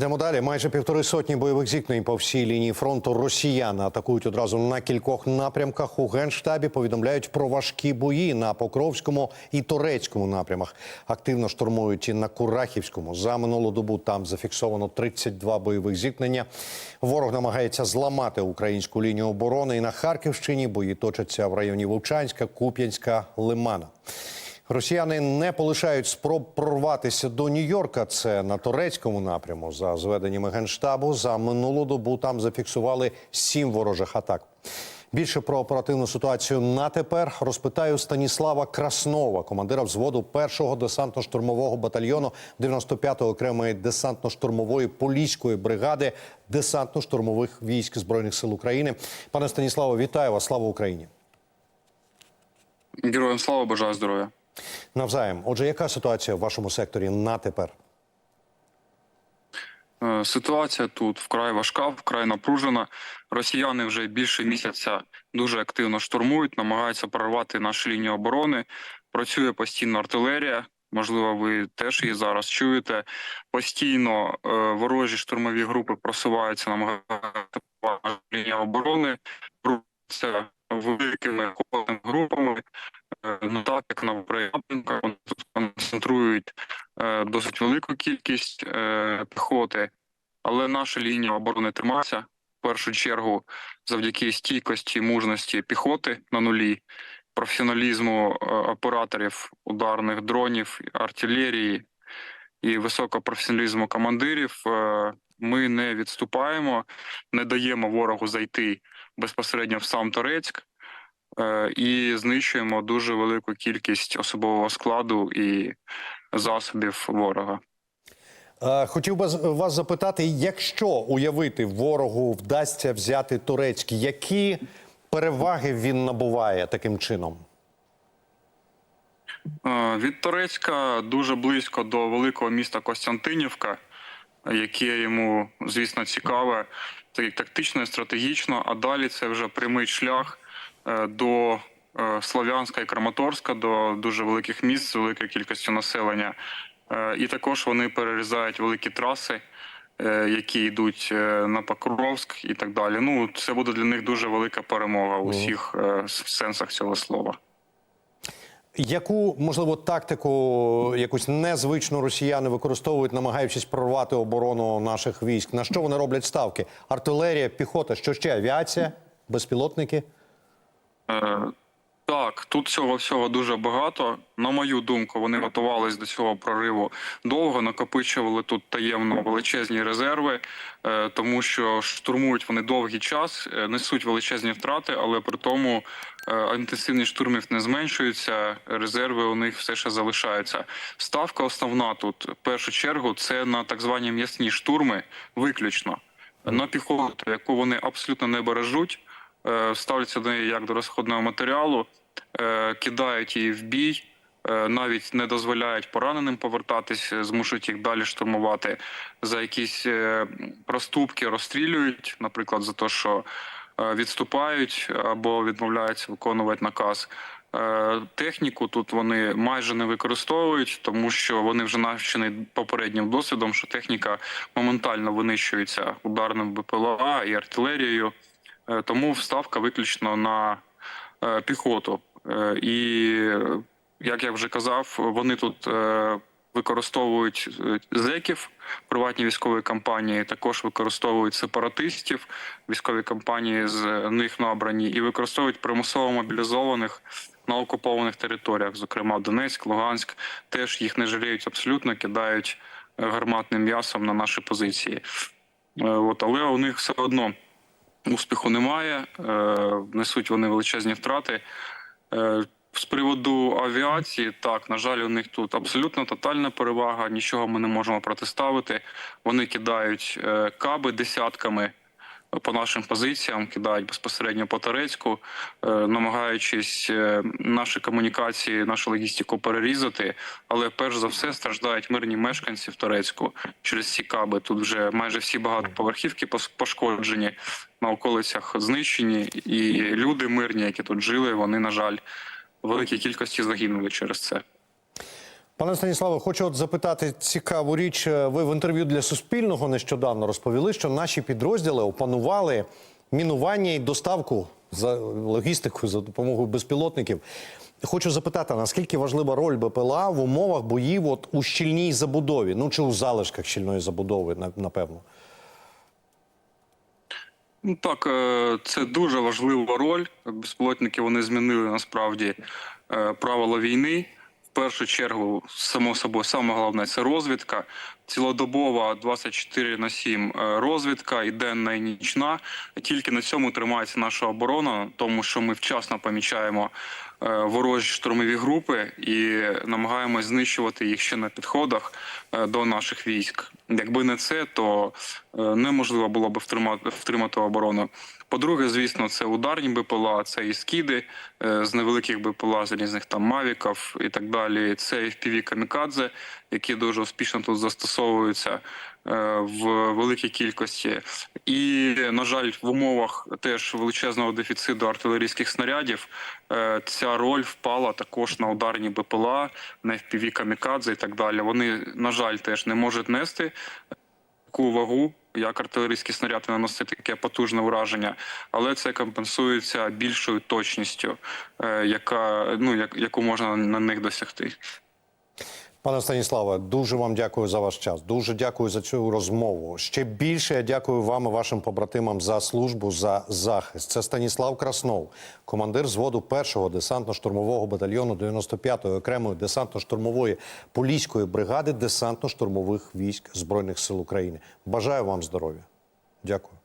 Йдемо далі. Майже півтори сотні бойових зіткнень по всій лінії фронту росіяни атакують одразу на кількох напрямках. У генштабі повідомляють про важкі бої на Покровському і Торецькому напрямах. Активно штурмують і на Курахівському. За минулу добу там зафіксовано 32 бойових зіткнення. Ворог намагається зламати українську лінію оборони. І на Харківщині бої точаться в районі Вовчанська, Куп'янська, Лимана. Росіяни не полишають спроб прорватися до Нью-Йорка. Це на турецькому напряму. За зведеннями генштабу за минулу добу там зафіксували сім ворожих атак. Більше про оперативну ситуацію на тепер розпитаю Станіслава Краснова, командира взводу першого десантно-штурмового батальйону 95-ї окремої десантно-штурмової поліської бригади десантно-штурмових військ збройних сил України. Пане Станіславе, вітаю вас! Слава Україні! Героям слава, бажаю здоров'я. Навзаєм. Отже, яка ситуація в вашому секторі на тепер? Е, Ситуація тут вкрай важка, вкрай напружена. Росіяни вже більше місяця дуже активно штурмують, намагаються прорвати нашу лінію оборони. Працює постійно артилерія. Можливо, ви теж її зараз чуєте. Постійно е, ворожі штурмові групи просуваються, намагаються лінію оборони. Це великими групами. Е, Ну так як на концентрують е, досить велику кількість е, піхоти, але наша лінія оборони тримається в першу чергу завдяки стійкості, мужності піхоти на нулі, професіоналізму е, операторів ударних дронів, артилерії і високого професіоналізму командирів. Ми не відступаємо, не даємо ворогу зайти безпосередньо в сам Торецьк і знищуємо дуже велику кількість особового складу і засобів ворога. Е, Хотів би вас запитати, якщо уявити ворогу вдасться взяти турецький, які переваги він набуває таким чином? Е, Від Торецька дуже близько до великого міста Костянтинівка, яке йому, звісно, цікаве, і тактично, і стратегічно. А далі це вже прямий шлях е, до е, Слов'янська і Краматорська, до дуже великих міст з великою кількістю населення. Е, І також вони перерізають великі траси, е, які йдуть е, на Покровськ і так далі. Ну, це буде для них дуже велика перемога у всіх е, сенсах цього слова. Яку можливо тактику якусь незвичну росіяни використовують, намагаючись прорвати оборону наших військ? На що вони роблять ставки? Артилерія, піхота, що ще авіація, безпілотники? Е, Так, тут цього всього дуже багато. На мою думку, вони готувались до цього прориву довго, накопичували тут таємно величезні резерви, е, тому що штурмують вони довгий час, е, несуть величезні втрати, але при тому інтенсивність штурмів не зменшується. Резерви у них все ще залишаються. Ставка основна тут в першу чергу це на так звані м'ясні штурми, виключно на піхоту, яку вони абсолютно не бережуть ставляться до неї як до розходного матеріалу, е, кидають її в бій, е, навіть не дозволяють пораненим повертатись, е, змушують їх далі штурмувати. За якісь е, проступки розстрілюють, наприклад, за те, що е, відступають або відмовляються виконувати наказ. Е, Техніку тут вони майже не використовують, тому що вони вже навчені попереднім досвідом, що техніка моментально винищується ударним БПЛА і артилерією. Е, Тому вставка виключно на е, піхоту. Е, І як я вже казав, вони тут використовують зеків, приватні військові компанії, також використовують сепаратистів, військові компанії з них набрані, і використовують примусово мобілізованих на окупованих територіях, зокрема Донецьк, Луганськ. Теж їх не жаліють абсолютно, кидають гарматним м'ясом на наші позиції. От, але у них все одно успіху немає. Е, несуть вони величезні втрати. Е, з приводу авіації, так на жаль, у них тут абсолютно тотальна перевага. Нічого ми не можемо протиставити. Вони кидають е, каби десятками по нашим позиціям, кидають безпосередньо по Турецьку, е, намагаючись е, наші комунікації, нашу логістику перерізати. Але перш за все страждають мирні мешканці в Турецьку через ці каби. Тут вже майже всі багатоповерхівки пошкоджені, на околицях знищені, і люди мирні, які тут жили, вони на жаль великій кількості загинули через це. Пане Станіславе, хочу от запитати цікаву річ. Е, Ви в інтерв'ю для Суспільного нещодавно розповіли, що наші підрозділи опанували мінування і доставку за логістикою за допомогою безпілотників. Хочу запитати, наскільки важлива роль БПЛА в умовах боїв от у щільній забудові, ну чи у залишках щільної забудови, напевно. Ну так, е, це дуже важлива роль. Безпілотники вони змінили насправді е, правила війни. Першу чергу, само собою, саме головне це розвідка. Цілодобова 24 на 7 е, розвідка, і денна, і нічна. Тільки на цьому тримається наша оборона, тому що ми вчасно помічаємо е, ворожі штурмові групи і намагаємось знищувати їх ще на підходах е, до наших військ. Якби не це, то неможливо було б втримати, втримати оборону. По-друге, звісно, це ударні БПЛА, це і скиди е, з невеликих БПЛА, з різних там мавіків і так далі. Це FPV камікадзе, які дуже успішно тут застосовуються е, в великій кількості. І, на жаль, в умовах теж величезного дефіциту артилерійських снарядів е, ця роль впала також на ударні БПЛА, на FPV камікадзе і так далі. Вони, на жаль, теж не можуть нести таку вагу, як артилерійські снаряди наносити таке потужне ураження, але це компенсується більшою точністю, е, яка ну як, яку можна на них досягти. Пане Станіславе, дуже вам дякую за ваш час. Дуже дякую за цю розмову. Ще більше я дякую вам і вашим побратимам за службу, за захист. Це Станіслав Краснов, командир зводу першого десантно-штурмового батальйону 95-ї окремої десантно-штурмової поліської бригади десантно-штурмових військ збройних сил України. Бажаю вам здоров'я. Дякую.